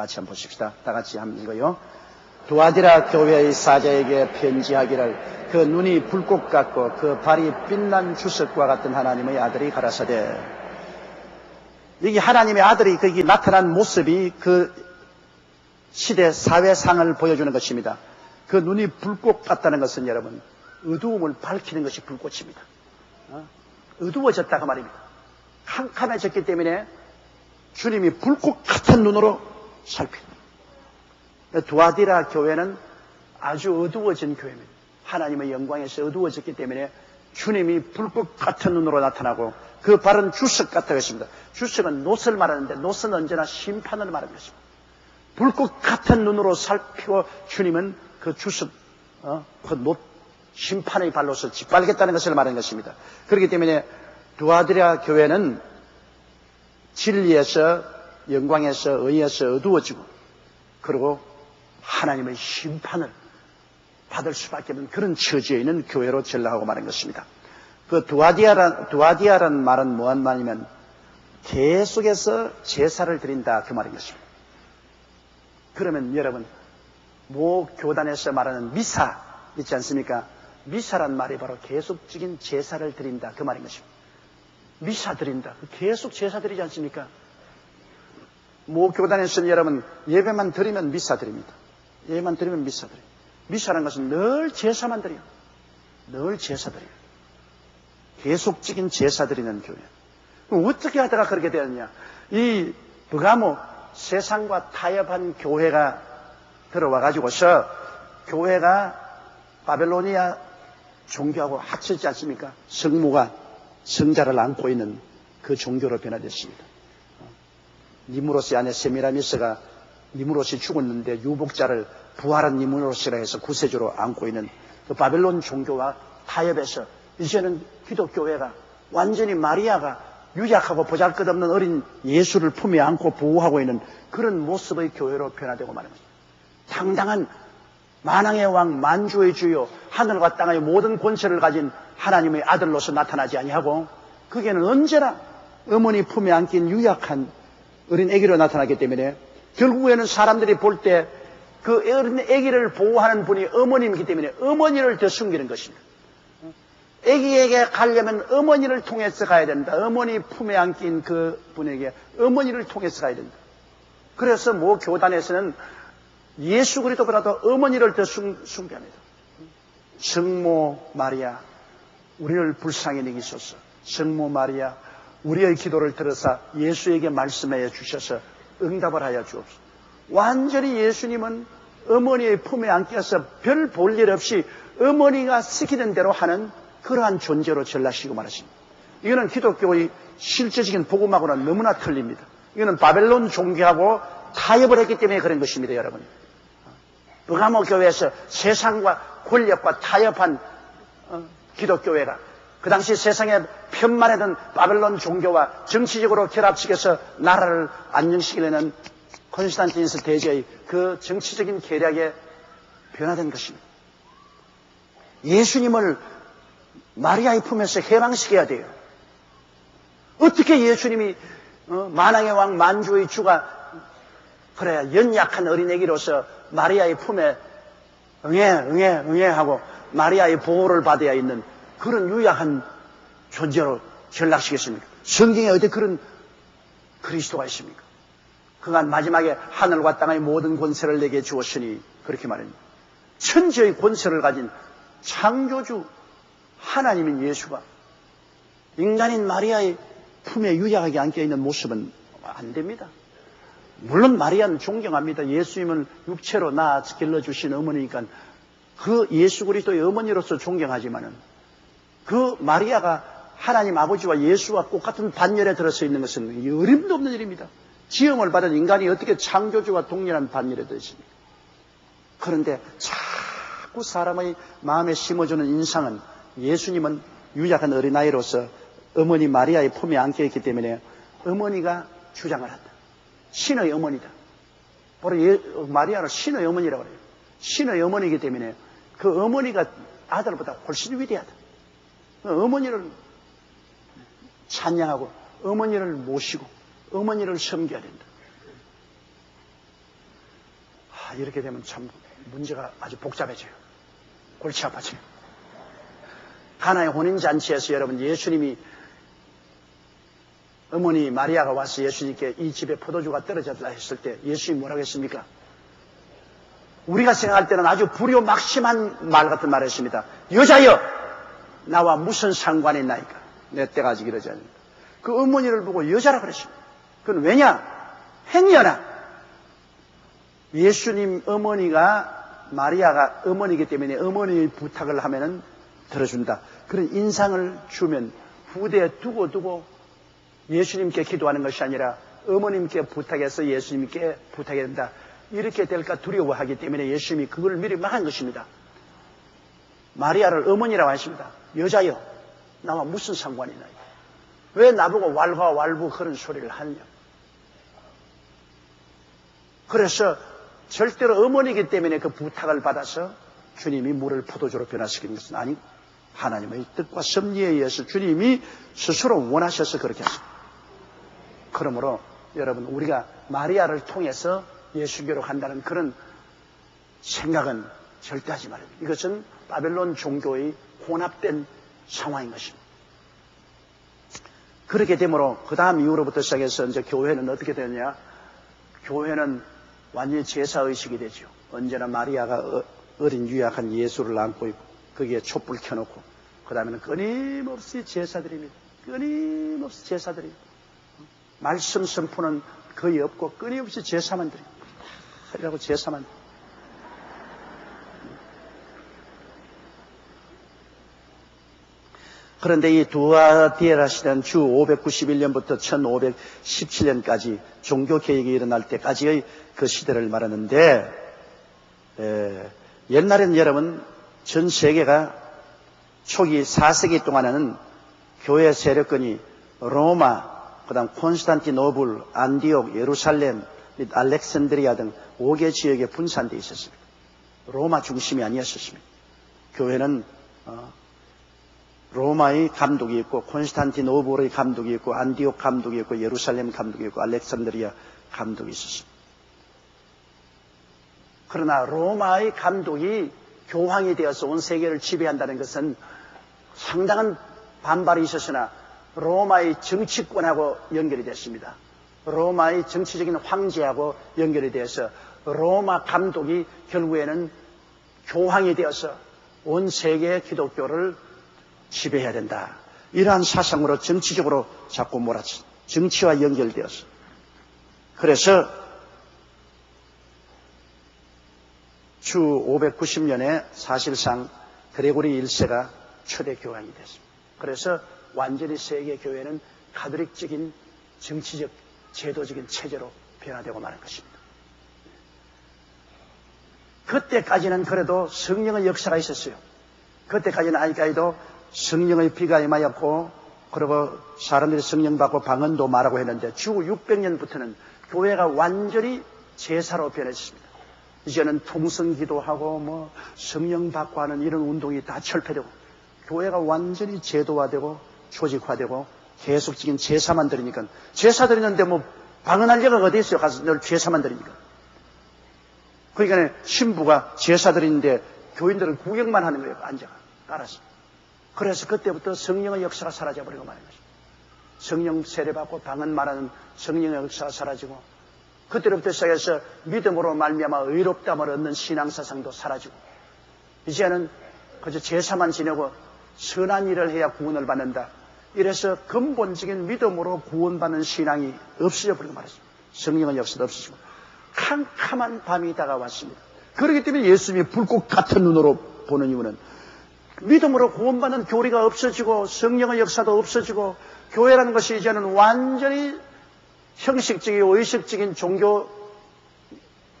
다 같이 한번 보십시다. 다 같이 한번 이거요. 두아디라 교회의 사자에게 편지하기를 그 눈이 불꽃 같고 그 발이 빛난 주석과 같은 하나님의 아들이 가라사대 여기 하나님의 아들이 거기 나타난 모습이 그 시대 사회상을 보여주는 것입니다. 그 눈이 불꽃 같다는 것은 여러분 어두움을 밝히는 것이 불꽃입니다. 어? 어두워졌다가 말입니다. 캄캄해졌기 때문에 주님이 불꽃 같은 눈으로 살핍니다. 두아디라 교회는 아주 어두워진 교회입니다. 하나님의 영광에서 어두워졌기 때문에 주님이 불꽃 같은 눈으로 나타나고 그 발은 주석 같다고 했습니다. 주석은 노을 말하는데 노은 언제나 심판을 말하는 것입니다. 불꽃 같은 눈으로 살피고 주님은 그 주석, 어, 그 노, 심판의 발로서 짓밟겠다는 것을 말하는 것입니다. 그렇기 때문에 두아디라 교회는 진리에서 영광에서 의에서 어두워지고 그리고 하나님의 심판을 받을 수밖에 없는 그런 처지에 있는 교회로 전락하고 말한 것입니다. 그 두아디아란, 두아디아란 말은 뭐한 말이면 계속해서 제사를 드린다 그 말인 것입니다. 그러면 여러분 모 교단에서 말하는 미사 있지 않습니까? 미사란 말이 바로 계속적인 제사를 드린다 그 말인 것입니다. 미사 드린다. 계속 제사 드리지 않습니까? 모 교단에서는 여러분 예배만 드리면 미사 드립니다. 예배만 드리면 미사 드립니다. 미사라는 것은 늘 제사만 드려요. 늘 제사 드려요. 계속적인 제사 드리는 교회. 어떻게 하다가 그렇게 되었냐? 이 버가모 세상과 타협한 교회가 들어와 가지고서 교회가 바벨로니아 종교하고 합쳐지지 않습니까? 성모가 성자를 안고 있는 그 종교로 변화됐습니다. 니무로스 안에 세미라미스가 니무로스 죽었는데 유복자를 부활한 니무로스라 해서 구세주로 안고 있는 그 바벨론 종교와 타협해서 이제는 기독교회가 완전히 마리아가 유약하고 보잘것없는 어린 예수를 품에 안고 보호하고 있는 그런 모습의 교회로 변화되고 것입니다. 당당한 만왕의 왕 만주의 주요 하늘과 땅의 모든 권세를 가진 하나님의 아들로서 나타나지 아니하고 그게는 언제나 어머니 품에 안긴 유약한 어린 아기로 나타나기 때문에 결국에는 사람들이 볼 때 그 어린 아기를 보호하는 분이 어머니이기 때문에 어머니를 더 숨기는 것입니다. 아기에게 가려면 어머니를 통해서 가야 된다. 어머니 품에 안긴 그 분에게 어머니를 통해서 가야 된다. 그래서 뭐 교단에서는 예수 그리스도보다도 어머니를 더 숭배합니다. 성모 마리아, 우리를 불쌍히 여기소서. 성모 마리아, 우리의 기도를 들어서 예수에게 말씀해 주셔서 응답을 하여 주옵소서. 완전히 예수님은 어머니의 품에 안겨서 별 볼 일 없이 어머니가 시키는 대로 하는 그러한 존재로 전락시고 말하십니다. 이거는 기독교의 실제적인 복음하고는 너무나 틀립니다. 이거는 바벨론 종교하고 타협을 했기 때문에 그런 것입니다, 여러분. 버가모 교회에서 세상과 권력과 타협한 어, 기독교회가 그 당시 세상에 편만하던 바벨론 종교와 정치적으로 결합시켜서 나라를 안정시키려는 콘스탄티니스 대제의 그 정치적인 계략에 변화된 것입니다. 예수님을 마리아의 품에서 해방시켜야 돼요. 어떻게 예수님이 어, 만왕의 왕 만주의 주가 그래야 연약한 어린애기로서 마리아의 품에 응애 응애 응애 하고 마리아의 보호를 받아야 있는 그런 유약한 존재로 전락시켰습니까? 성경에 어디 그런 그리스도가 있습니까? 그가 마지막에 하늘과 땅의 모든 권세를 내게 주었으니 그렇게 말합니다. 천지의 권세를 가진 창조주 하나님인 예수가 인간인 마리아의 품에 유약하게 안겨 있는 모습은 안 됩니다. 물론 마리아는 존경합니다. 예수님을 육체로 낳아 길러주신 어머니니까 그 예수 그리스도의 어머니로서 존경하지만은 그 마리아가 하나님 아버지와 예수와 똑같은 반열에 들어서 있는 것은 어림도 없는 일입니다. 지음을 받은 인간이 어떻게 창조주와 동일한 반열에 들어 있습니까? 그런데 자꾸 사람의 마음에 심어주는 인상은 예수님은 유약한 어린아이로서 어머니 마리아의 품에 안겨 있기 때문에 어머니가 주장을 한다. 신의 어머니다. 바로 예, 마리아는 신의 어머니라고 그래요. 신의 어머니이기 때문에 그 어머니가 아들보다 훨씬 위대하다. 그 어머니를 찬양하고 어머니를 모시고 어머니를 섬겨야 된다. 아, 이렇게 되면 참 문제가 아주 복잡해져요. 골치 아파져요. 하나의 혼인잔치에서 여러분 예수님이 어머니 마리아가 와서 예수님께 이 집에 포도주가 떨어졌다 했을 때 예수님이 뭐라고 했습니까? 우리가 생각할 때는 아주 불효 막심한 말 같은 말을 했습니다. 여자여! 나와 무슨 상관이 있나이까? 내 때가 아직 이러지 않는다. 그 어머니를 보고 여자라 그랬습니다. 그건 왜냐? 행여나. 예수님 어머니가 마리아가 어머니이기 때문에 어머니의 부탁을 하면은 들어준다. 그런 인상을 주면 후대에 두고 두고 예수님께 기도하는 것이 아니라 어머님께 부탁해서 예수님께 부탁해야 된다. 이렇게 될까 두려워하기 때문에 예수님이 그걸 미리 말한 것입니다. 마리아를 어머니라고 하십니다. 여자여, 나와 무슨 상관이 나요? 왜 나보고 왈가왈부 그런 소리를 하느냐? 그래서 절대로 어머니이기 때문에 그 부탁을 받아서 주님이 물을 포도주로 변화시키는 것은 아니 하나님의 뜻과 섭리에 의해서 주님이 스스로 원하셔서 그렇게 했습니다. 그러므로 여러분 우리가 마리아를 통해서 예수교로 간다는 그런 생각은 절대 하지 말아요. 이것은 바벨론 종교의 혼합된 상황인 것입니다. 그렇게 되므로 그 다음 이후로부터 시작해서 이제 교회는 어떻게 되느냐? 교회는 완전히 제사의식이 되죠. 언제나 마리아가 어, 어린 유약한 예수를 안고 있고 거기에 촛불 켜놓고 그 다음에는 끊임없이 제사드립니다. 끊임없이 제사드립니다. 말씀 선포는 거의 없고 끊임없이 제사만 드립니다. 하려고 제사만 드립니다. 그런데 이 두아디에라 시대는 주 591년부터 1517년까지 종교 개혁이 일어날 때까지의 그 시대를 말하는데 에, 옛날에는 여러분 전 세계가 초기 4세기 동안에는 교회 세력권이 로마, 그다음 콘스탄티노블, 안디옥, 예루살렘, 및 알렉산드리아 등 5개 지역에 분산되어 있었습니다. 로마 중심이 아니었습니다. 교회는 어, 로마의 감독이 있고 콘스탄티노블의 감독이 있고 안디옥 감독이 있고 예루살렘 감독이 있고 알렉산드리아 감독이 있었습니다. 그러나 로마의 감독이 교황이 되어서 온 세계를 지배한다는 것은 상당한 반발이 있었으나 로마의 정치권하고 연결이 됐습니다. 로마의 정치적인 황제하고 연결이 되어서 로마 감독이 결국에는 교황이 되어서 온 세계 기독교를 지배해야 된다. 이러한 사상으로 정치적으로 자꾸 몰아치 정치와 연결되어서 그래서 주 590년에 사실상 그레고리 1세가 초대 교황이 됐습니다. 그래서 완전히 세계 교회는 가톨릭적인 정치적 제도적인 체제로 변화되고 마는 것입니다. 그때까지는 그래도 성령의 역사가 있었어요. 그때까지는 아직까지도 성령의 비가 임하였고 그리고 사람들이 성령 받고 방언도 말하고 했는데 주 600년부터는 교회가 완전히 제사로 변했습니다. 이제는 통성 기도하고 뭐 성령 받고 하는 이런 운동이 다 철폐되고 교회가 완전히 제도화되고 조직화되고 계속적인 제사만 드리니까 제사 드리는데 뭐 방언할 여가 어디 있어요? 가서 늘 제사만 드리니까. 그러니까 신부가 제사 드리는데 교인들은 구경만 하는 거예요. 앉아가 깔아서. 그래서 그때부터 성령의 역사가 사라져버리고 말는 거죠. 성령 세례받고 방언 말하는 성령의 역사가 사라지고 그때부터 시작해서 믿음으로 말미암아 의롭담을 얻는 신앙사상도 사라지고 이제는 그저 제사만 지내고 선한 일을 해야 구원을 받는다. 이래서 근본적인 믿음으로 구원받는 신앙이 없어져 버리고 말했습니다. 성령의 역사도 없어지고 캄캄한 밤이 다가왔습니다. 그렇기 때문에 예수님이 불꽃 같은 눈으로 보는 이유는 믿음으로 구원받는 교리가 없어지고 성령의 역사도 없어지고 교회라는 것이 이제는 완전히 형식적이고 의식적인 종교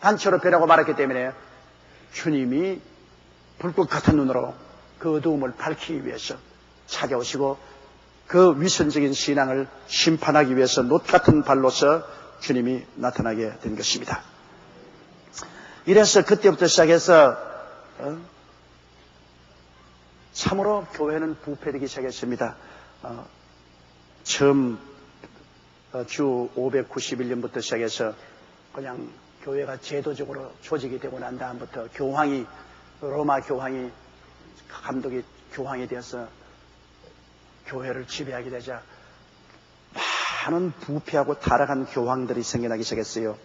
단체로 변하고 말았기 때문에 주님이 불꽃 같은 눈으로 그 어두움을 밝히기 위해서 찾아오시고 그 위선적인 신앙을 심판하기 위해서 놋 같은 발로서 주님이 나타나게 된 것입니다. 이래서 그때부터 시작해서 어? 참으로 교회는 부패되기 시작했습니다. 어, 처음 어, 주 591년부터 시작해서 그냥 교회가 제도적으로 조직이 되고 난 다음부터 교황이 로마 교황이 감독이 교황이 되어서 교회를 지배하게 되자 많은 부패하고 타락한 교황들이 생겨나기 시작했어요.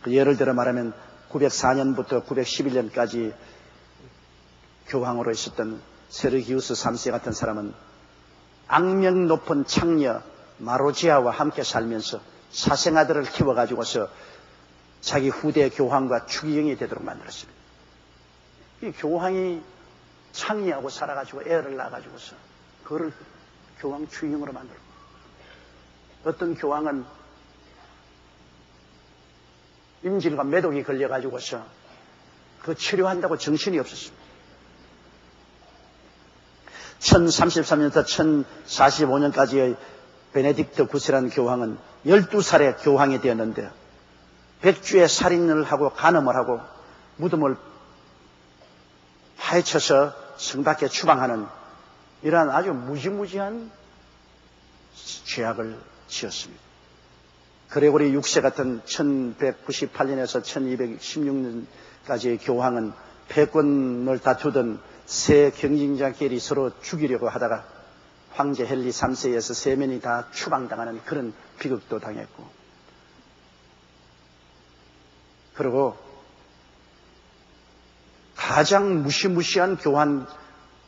그 예를 들어 말하면 904년부터 911년까지 교황으로 있었던 세르기우스 3세 같은 사람은 악명 높은 창녀 마로지아와 함께 살면서 사생아들을 키워가지고서 자기 후대 교황과 추기경이 되도록 만들었습니다. 이 교황이 창의하고 살아가지고 애를 낳아가지고서 그를 교황 추기경으로 만들고 어떤 교황은 임질과 매독이 걸려가지고서 그 치료한다고 정신이 없었습니다. 1033년부터 1045년까지의 베네딕트 9세라는 교황은 12살에 교황이 되었는데 백주에 살인을 하고 간음을 하고 무덤을 파헤쳐서 성 밖에 추방하는 이러한 아주 무지무지한 죄악을 지었습니다. 그레고리 6세 같은 1198년에서 1216년까지의 교황은 패권을 다투던 세 경쟁자끼리 서로 죽이려고 하다가 황제 헨리 3세에서 세 면이 다 추방당하는 그런 비극도 당했고 그리고 가장 무시무시한 교환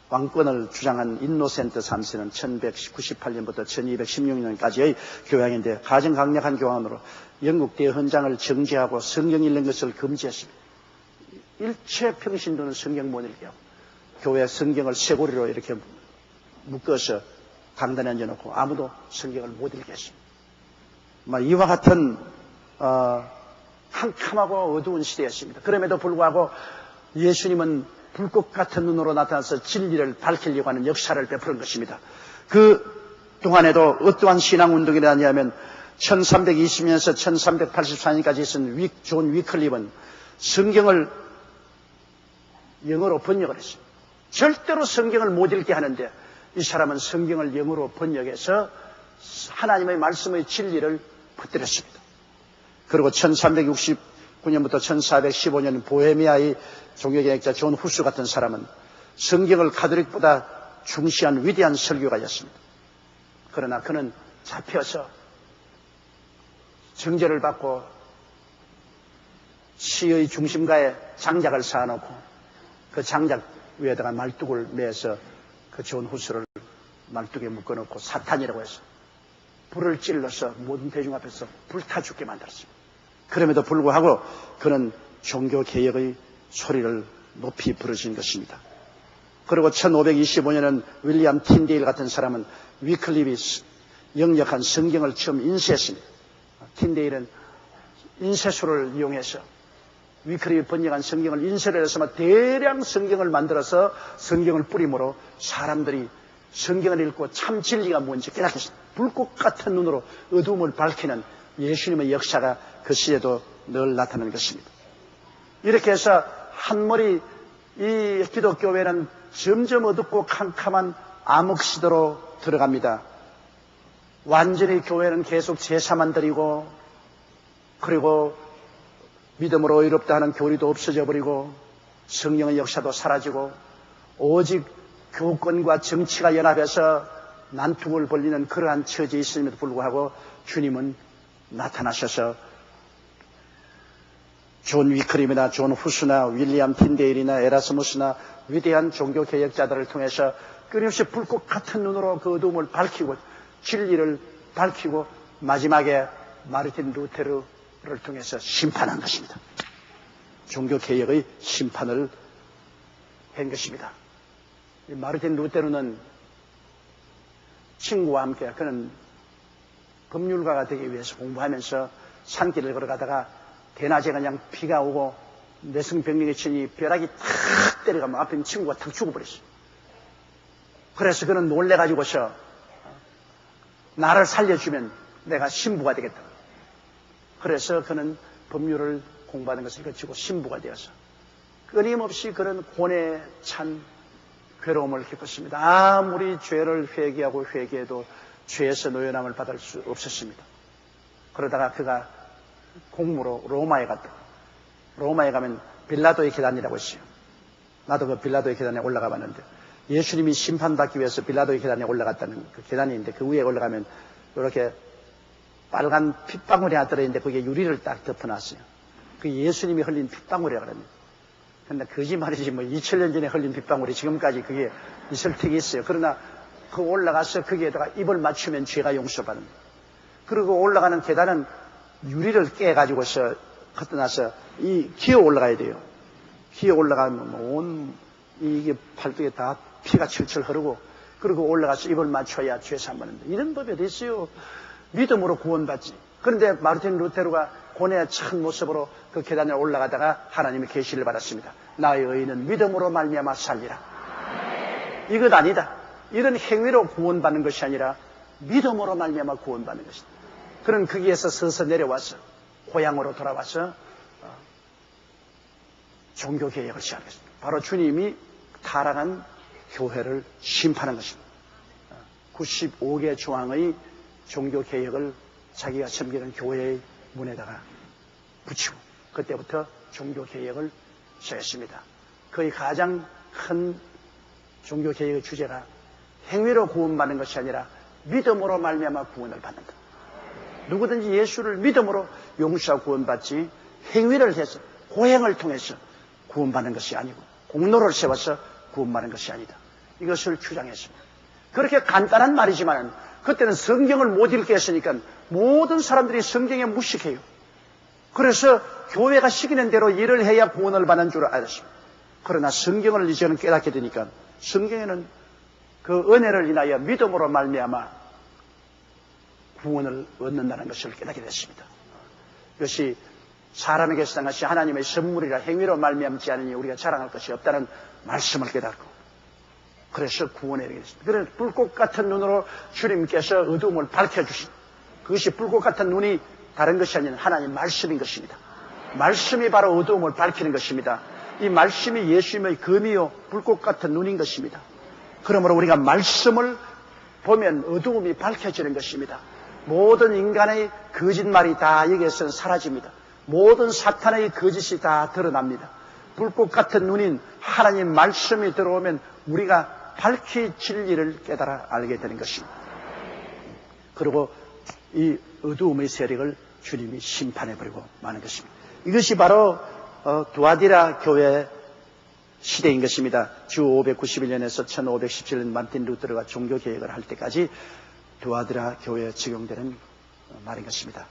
왕권을 주장한 인노센트 3세는 1198년부터 1216년까지의 교황인데 가장 강력한 교황으로 영국 대헌장을 정지하고 성경 읽는 것을 금지했습니다. 일체 평신도는 성경 못 읽게 하고 교회 성경을 쇠고리로 이렇게 묶어서 강단에 앉아놓고 아무도 성경을 못 읽겠습니다. 이와 같은 어, 캄캄하고 어두운 시대였습니다. 그럼에도 불구하고 예수님은 불꽃 같은 눈으로 나타나서 진리를 밝히려고 하는 역사를 베푸는 것입니다. 그 동안에도 어떠한 신앙운동이 라냐면 1320년에서 1384년까지 있은 위, 존 위클립은 성경을 영어로 번역을 했습니다. 절대로 성경을 못 읽게 하는데 이 사람은 성경을 영어로 번역해서 하나님의 말씀의 진리를 퍼뜨렸습니다. 그리고 1369년부터 1415년 보헤미아의 종교개혁자 존 후스 같은 사람은 성경을 가톨릭보다 중시한 위대한 설교가였습니다. 그러나 그는 잡혀서 정죄를 받고 시의 중심가에 장작을 쌓아놓고 그 장작 위에다가 말뚝을 매서 그 좋은 후스를 말뚝에 묶어놓고 사탄이라고 해서 불을 찔러서 모든 대중 앞에서 불타 죽게 만들었습니다. 그럼에도 불구하고 그는 종교 개혁의 소리를 높이 부르신 것입니다. 그리고 1525년은 윌리엄 틴데일 같은 사람은 위클립이 영역한 성경을 처음 인쇄했습니다. 틴데일은 인쇄술을 이용해서 위크립이 번역한 성경을 인쇄를 해서 대량 성경을 만들어서 성경을 뿌림으로 사람들이 성경을 읽고 참 진리가 뭔지 깨닫겠습니다. 불꽃 같은 눈으로 어두움을 밝히는 예수님의 역사가 그 시에도 늘 나타나는 것입니다. 이렇게 해서 한 머리 이 기독교회는 점점 어둡고 캄캄한 암흑 시대로 들어갑니다. 완전히 교회는 계속 제사만 드리고 그리고 믿음으로 의롭다 하는 교리도 없어져 버리고 성령의 역사도 사라지고 오직 교권과 정치가 연합해서 난투을 벌리는 그러한 처지에 있음에도 불구하고 주님은 나타나셔서 존 위크림이나 존 후스나 윌리엄 틴데일이나 에라스무스나 위대한 종교 개혁자들을 통해서 끊임없이 불꽃 같은 눈으로 그 어둠을 밝히고 진리를 밝히고 마지막에 마르틴 루테르 를 통해서 심판한 것입니다. 종교 개혁의 심판을 한 것입니다. 마르틴 루테르는 친구와 함께 그는 법률가가 되기 위해서 공부하면서 산길을 걸어가다가 대낮에 그냥 비가 오고 내성병력이 치니 벼락이 탁 때려가면 앞에 있는 친구가 탁 죽어버렸어요. 그래서 그는 놀래가지고서 나를 살려주면 내가 신부가 되겠다. 그래서 그는 법률을 공부하는 것을 거치고 신부가 되어서 끊임없이 그런 고뇌 찬 괴로움을 겪었습니다. 아무리 죄를 회개하고 회개해도 죄에서 노연함을 받을 수 없었습니다. 그러다가 그가 공무로 로마에 갔다. 로마에 가면 빌라도의 계단이라고 있어요. 나도 그 빌라도의 계단에 올라가 봤는데 예수님이 심판받기 위해서 빌라도의 계단에 올라갔다는 그 계단이 있는데 그 위에 올라가면 이렇게 빨간 핏방울이 하나 들어있는데 거기에 유리를 딱 덮어놨어요. 그 예수님이 흘린 핏방울이라 그럽니다. 근데 거짓말이지 뭐 2000년 전에 흘린 빗방울이 지금까지 그게 있을 턱이 있어요. 그러나 그 올라가서 거기에다가 입을 맞추면 죄가 용서받는다. 그리고 올라가는 계단은 유리를 깨가지고서 걷어나서 이 기어 올라가야 돼요. 기어 올라가면 뭐온 이게 팔뚝에 다 피가 철철 흐르고 그리고 올라가서 입을 맞춰야 죄 삼하는데 이런 법이 어디 있어요? 믿음으로 구원받지. 그런데 마르틴 루테르가 고뇌의 첫 모습으로 그 계단에 올라가다가 하나님의 계시를 받았습니다. 나의 의인은 믿음으로 말미암아 살리라. 이것 아니다. 이런 행위로 구원받는 것이 아니라 믿음으로 말미암아 구원받는 것이다. 그런 거기에서 서서 내려와서 고향으로 돌아와서 어, 종교 개혁을 시작했습니다. 바로 주님이 타락한 교회를 심판한 것입니다. 95개 조항의 종교 개혁을 자기가 섬기는 교회의 문에다가 붙이고 그때부터 종교 개혁을 시작했습니다. 거의 가장 큰 종교 개혁의 주제가 행위로 구원받는 것이 아니라 믿음으로 말미암아 구원을 받는다. 누구든지 예수를 믿음으로 용서하고 구원받지 행위를 해서 고행을 통해서 구원받는 것이 아니고 공로를 세워서 구원받는 것이 아니다. 이것을 주장했습니다. 그렇게 간단한 말이지만 그때는 성경을 못 읽게 했으니까 모든 사람들이 성경에 무식해요. 그래서 교회가 시키는 대로 일을 해야 구원을 받는 줄 알았습니다. 그러나 성경을 이제는 깨닫게 되니까 성경에는 그 은혜를 인하여 믿음으로 말미암아 구원을 얻는다는 것을 깨닫게 됐습니다. 이것이 사람에게 서난 것이 하나님의 선물이라 행위로 말미암지 않으니 우리가 자랑할 것이 없다는 말씀을 깨닫고 그래서 구원에 이르겠습니다. 그래서 불꽃 같은 눈으로 주님께서 어두움을 밝혀주신 그것이 불꽃 같은 눈이 다른 것이 아닌 하나님 말씀인 것입니다. 말씀이 바로 어두움을 밝히는 것입니다. 이 말씀이 예수님의 금이요 불꽃 같은 눈인 것입니다. 그러므로 우리가 말씀을 보면 어두움이 밝혀지는 것입니다. 모든 인간의 거짓말이 다 여기에서는 사라집니다. 모든 사탄의 거짓이 다 드러납니다. 불꽃 같은 눈인 하나님 말씀이 들어오면 우리가 밝히 진리를 깨달아 알게 되는 것입니다. 그리고 이 어두움의 세력을 주님이 심판해버리고 마는 것입니다. 이것이 바로 어, 두아디라 교회 시대인 것입니다. 주 591년에서 1517년 만틴 루터가 종교 개혁을 할 때까지 두아디라 교회에 적용되는 말인 것입니다.